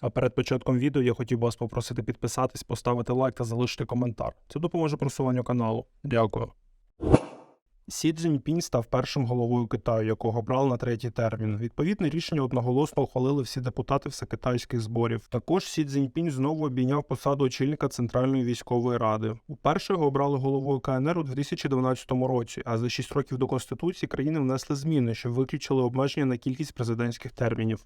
А перед початком відео я хотів вас попросити підписатись, поставити лайк та залишити коментар. Це допоможе просуванню каналу. Дякую. Сі Цзіньпінь став першим головою Китаю, якого брали на третій термін. Відповідне рішення одноголосно ухвалили всі депутати всекитайських зборів. Також Сі Цзіньпінь знову обійняв посаду очільника Центральної військової ради. Уперше його обрали головою КНР у 2012 році, а за 6 років до конституції країни внесли зміни, що виключили обмеження на кількість президентських термінів.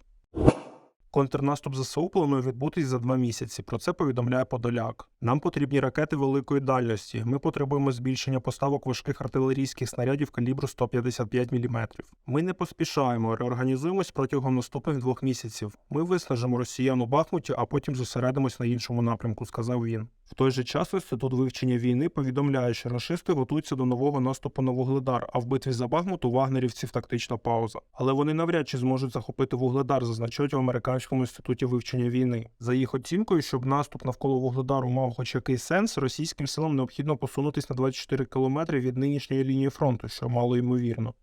Контрнаступ ЗСУ планує відбутись за два місяці. Про це повідомляє Подоляк. Нам потрібні ракети великої дальності. Ми потребуємо збільшення поставок важких артилерійських снарядів калібру 155 мм. Ми не поспішаємо, реорганізуємось протягом наступних двох місяців. Ми виснажимо росіян у Бахмуті, а потім зосередимось на іншому напрямку, сказав він. В той же час інститут вивчення війни повідомляє, що рашисти готуються до нового наступу на Вугледар, а в битві за Бахмут у вагнерівців тактична пауза. Але вони навряд чи зможуть захопити Вугледар, зазначають в американському інституті вивчення війни. За їх оцінкою, щоб наступ навколо Вугледару мав хоч якийсь сенс, російським силам необхідно посунутись на 24 кілометри від нинішньої лінії фронту, що мало ймовірно.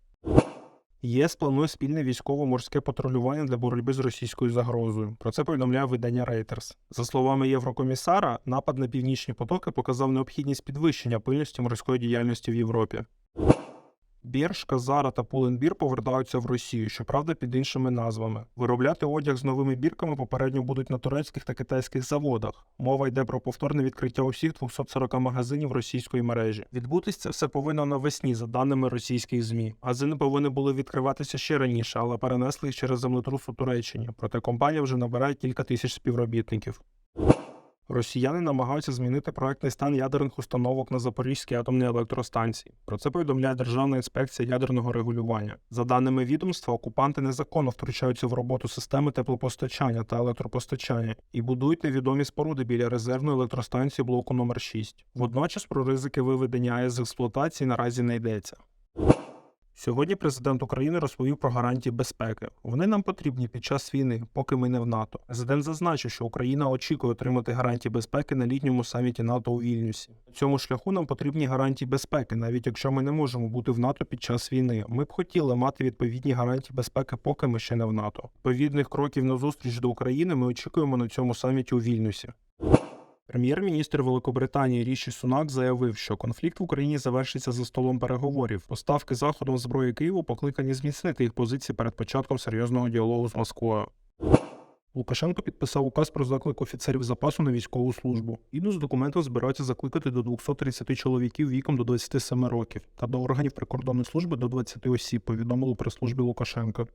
ЄС планує спільне військово-морське патрулювання для боротьби з російською загрозою. Про це повідомляє видання Reuters. За словами Єврокомісара, напад на північні потоки показав необхідність підвищення пильності морської діяльності в Європі. Біршка, Зара та Пуленбір повертаються в Росію, щоправда, під іншими назвами. Виробляти одяг з новими бірками попередньо будуть на турецьких та китайських заводах. Мова йде про повторне відкриття усіх 240 магазинів російської мережі. Відбутись це все повинно навесні, за даними російських змі. Магазини повинні були відкриватися ще раніше, але перенесли їх через землетрус у Туреччині. Проте компанія вже набирає кілька тисяч співробітників. Росіяни намагаються змінити проектний стан ядерних установок на Запорізькій атомній електростанції. Про це повідомляє Державна інспекція ядерного регулювання. За даними відомства, окупанти незаконно втручаються в роботу системи теплопостачання та електропостачання і будують невідомі споруди біля резервної електростанції блоку номер 6 Водночас про ризики виведення АЕС з експлуатації наразі не йдеться. Сьогодні президент України розповів про гарантії безпеки. Вони нам потрібні під час війни, поки ми не в НАТО. Президент зазначив, що Україна очікує отримати гарантії безпеки на літньому саміті НАТО у Вільнюсі. На цьому шляху нам потрібні гарантії безпеки, навіть якщо ми не можемо бути в НАТО під час війни. Ми б хотіли мати відповідні гарантії безпеки, поки ми ще не в НАТО. Відповідних кроків на зустріч до України ми очікуємо на цьому саміті у Вільнюсі. Прем'єр-міністр Великобританії Ріші Сунак заявив, що конфлікт в Україні завершиться за столом переговорів. Поставки заходом зброї Києву покликані зміцнити їх позиції перед початком серйозного діалогу з Москвою. Лукашенко підписав указ про заклик офіцерів запасу на військову службу. Іду з документів збираються закликати до 230 чоловіків віком до 27 років та до органів прикордонної служби до 20 осіб, повідомили при службі Лукашенка.